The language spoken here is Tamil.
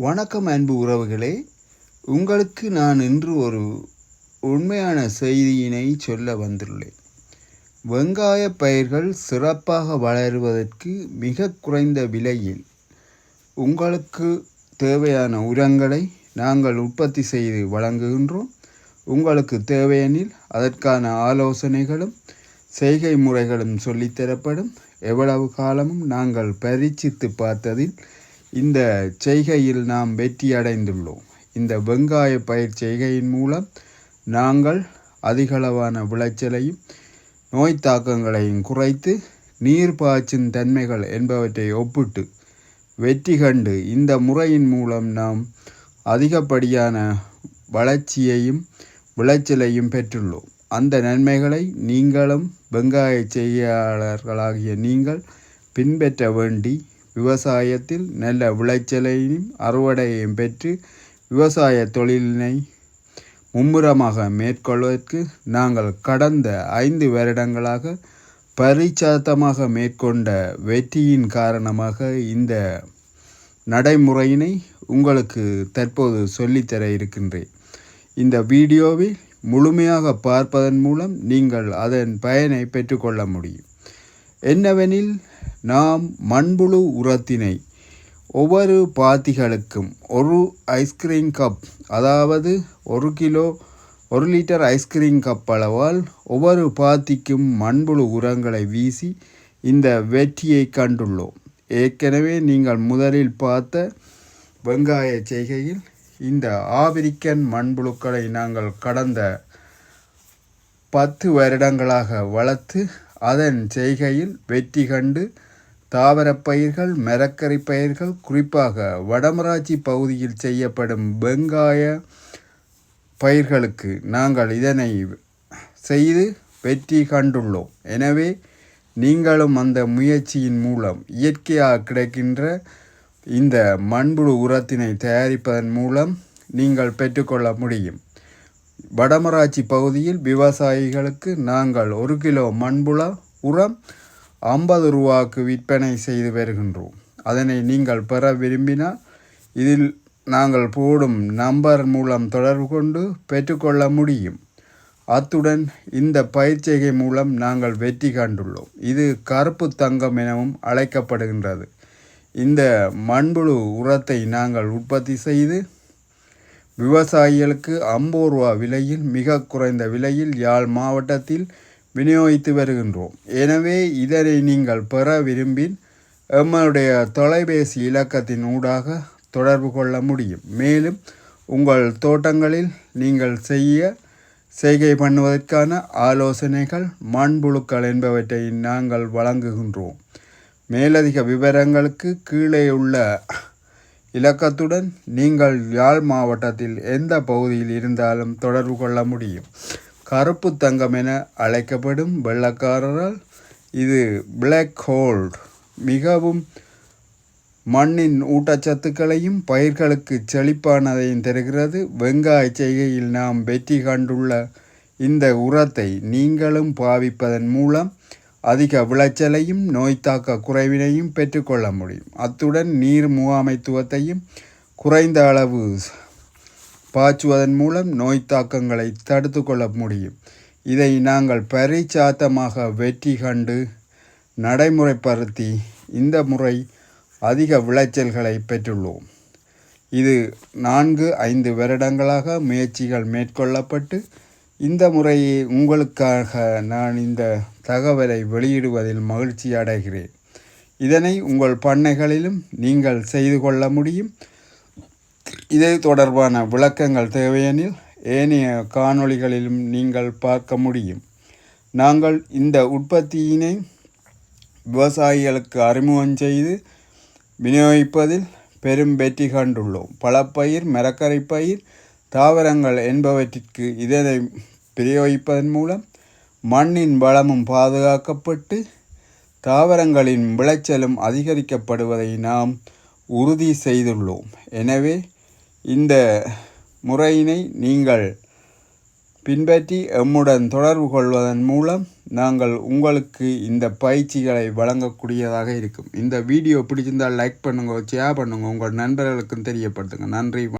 வணக்கம் அன்பு உறவுகளே. உங்களுக்கு நான் இன்று ஒரு உண்மையான செய்தியினை சொல்ல வந்துள்ளேன். வெங்காய பயிர்கள் சிறப்பாக வளருவதற்கு மிக குறைந்த விலையில் உங்களுக்கு தேவையான உரங்களை நாங்கள் உற்பத்தி செய்து வழங்குகின்றோம். உங்களுக்கு தேவையெனில் அதற்கான ஆலோசனைகளும் செய்கை முறைகளும் சொல்லித்தரப்படும். எவ்வளவு காலமும் நாங்கள் பரீட்சித்து பார்த்ததில் இந்த செய்கையில் நாம் வெற்றி அடைந்துள்ளோம் இந்த வெங்காய பயிர் செய்கையின் மூலம் நாங்கள் அதிகளவான விளைச்சலையும் நோய் தாக்கங்களையும் குறைத்து நீர் பாய்ச்சும் தன்மைகள் என்பவற்றை ஒப்பிட்டு வெற்றி கண்டு இந்த முறையின் மூலம் நாம் அதிகப்படியான வளர்ச்சியையும் விளைச்சலையும் பெற்றுள்ளோம். அந்த நன்மைகளை நீங்களும் வெங்காய செய்கையாளர்களாகிய நீங்கள் பின்பற்ற வேண்டி விவசாயத்தில் நல்ல விளைச்சலையும் அறுவடையையும் பெற்று விவசாய தொழிலினை மும்முரமாக மேற்கொள்வதற்கு நாங்கள் கடந்த ஐந்து வருடங்களாக பரிச்சாத்தமாக மேற்கொண்ட வெற்றியின் காரணமாக இந்த நடைமுறையினை உங்களுக்கு தற்போது சொல்லித்தர இருக்கின்றேன். இந்த வீடியோவை முழுமையாக பார்ப்பதன் மூலம் நீங்கள் அதன் பயனை பெற்றுக்கொள்ள முடியும். என்னவெனில் நாம் மண்புழு உரத்தினை ஒவ்வொரு பாத்திகளுக்கும் ஒரு ஐஸ்கிரீம் கப் அதாவது ஒரு கிலோ ஒரு லிட்டர் ஐஸ்கிரீம் கப் அளவால் ஒவ்வொரு பாத்திக்கும் மண்புழு உரங்களை வீசி இந்த வெற்றியை கண்டுள்ளோம். ஏற்கனவே நீங்கள் முதலில் பார்த்த வெங்காய செய்கையில் இந்த ஆபிரிக்கன் மண்புழுக்களை நாங்கள் கடந்த பத்து வருடங்களாக வளர்த்து அதன் செய்கையில் வெற்றி கண்டு தாவரப் பயிர்கள் மரக்கறி பயிர்கள் குறிப்பாக வடமராட்சி பகுதியில் செய்யப்படும் வெங்காய பயிர்களுக்கு நாங்கள் இதனை செய்து வெற்றி கண்டுள்ளோம். எனவே நீங்களும் அந்த முயற்சியின் மூலம் இயற்கையாக கிடைக்கின்ற இந்த மண்புழு உரத்தினை தயாரிப்பதன் மூலம் நீங்கள் பெற்றுக்கொள்ள முடியும். வடமராட்சி பகுதியில் விவசாயிகளுக்கு நாங்கள் ஒரு கிலோ மண்புழ உரம் ஐம்பது ரூபாக்கு விற்பனை செய்து வருகின்றோம். அதனை நீங்கள் பெற விரும்பினால் இதில் நாங்கள் போடும் நம்பர் மூலம் தொடர்பு கொண்டு பெற்றுக்கொள்ள முடியும். அத்துடன் இந்த பயிற்சிகை மூலம் நாங்கள் வெற்றி கண்டுள்ளோம். இது கருப்பு தங்கம் எனவும் அழைக்கப்படுகின்றது. இந்த மண்புழு உரத்தை நாங்கள் உற்பத்தி செய்து விவசாயிகளுக்கு ஐம்பது ரூபா விலையில் மிக குறைந்த விலையில் யாழ் மாவட்டத்தில் விநியோகித்து வருகின்றோம். எனவே இதனை நீங்கள் பெற விரும்பின் எம்முடைய தொலைபேசி இலக்கத்தின் ஊடாக தொடர்பு கொள்ள முடியும். மேலும் உங்கள் தோட்டங்களில் நீங்கள் செய்ய செய்கை பண்ணுவதற்கான ஆலோசனைகள் மண்புழுக்கள் என்பவற்றை நாங்கள் வழங்குகின்றோம். மேலதிக விவரங்களுக்கு கீழே உள்ள இலக்கத்துடன் நீங்கள் யாழ் மாவட்டத்தில் எந்த பகுதியில் இருந்தாலும் தொடர்பு கொள்ள முடியும். கருப்பு தங்கம் என அழைக்கப்படும் வெள்ளக்காரரால் இது பிளாக் ஹோல்ட் மிகவும் மண்ணின் ஊட்டச்சத்துக்களையும் பயிர்களுக்கு செழிப்பானதையும் தருகிறது. வெங்காய செய்கையில் நாம் வெற்றி கண்டுள்ள இந்த உரத்தை நீங்களும் பாவிப்பதன் மூலம் அதிக விளைச்சலையும் நோய் தாக்க குறைவினையும் பெற்றுக்கொள்ள முடியும். அத்துடன் நீர் முகாமைத்துவத்தையும் குறைந்த அளவு பாய்ச்சுவதன் மூலம் நோய் தாக்கங்களை தடுத்து கொள்ள முடியும். இதை நாங்கள் பரிச்சாத்தமாக வெற்றி கண்டு நடைமுறைப்படுத்தி இந்த முறை அதிக விளைச்சல்களை பெற்றுள்ளோம். இது நான்கு ஐந்து வருடங்களாக முயற்சிகள் மேற்கொள்ளப்பட்டு இந்த முறையை உங்களுக்காக நான் இந்த தகவலை வெளியிடுவதில் மகிழ்ச்சி அடைகிறேன். இதனை உங்கள் பண்ணைகளிலும் நீங்கள் செய்து கொள்ள முடியும். இதை தொடர்பான விளக்கங்கள் தேவையெனில் ஏனைய காணொளிகளிலும் நீங்கள் பார்க்க முடியும். நாங்கள் இந்த உற்பத்தியினை விவசாயிகளுக்கு அறிமுகம் செய்து விநியோகிப்பதில் பெரும் வெற்றி கண்டுள்ளோம். பழப்பயிர் மரக்கரை பயிர் தாவரங்கள் என்பவற்றிற்கு இதனை பிரயோகிப்பதன் மூலம் மண்ணின் வளமும் பாதுகாக்கப்பட்டு தாவரங்களின் விளைச்சலும் அதிகரிக்கப்படுவதை நாம் உறுதி செய்துள்ளோம். எனவே இந்த முறையினை நீங்கள் பின்பற்றி எம்முடன் தொடர்பு கொள்வதன் மூலம் நாங்கள் உங்களுக்கு இந்த பயிற்சிகளை வழங்கக்கூடியதாக இருக்கும். இந்த வீடியோ பிடிச்சிருந்தால் லைக் பண்ணுங்க ஷேர் பண்ணுங்க உங்கள் நண்பர்களுக்கும் தெரியப்படுத்துங்க. நன்றி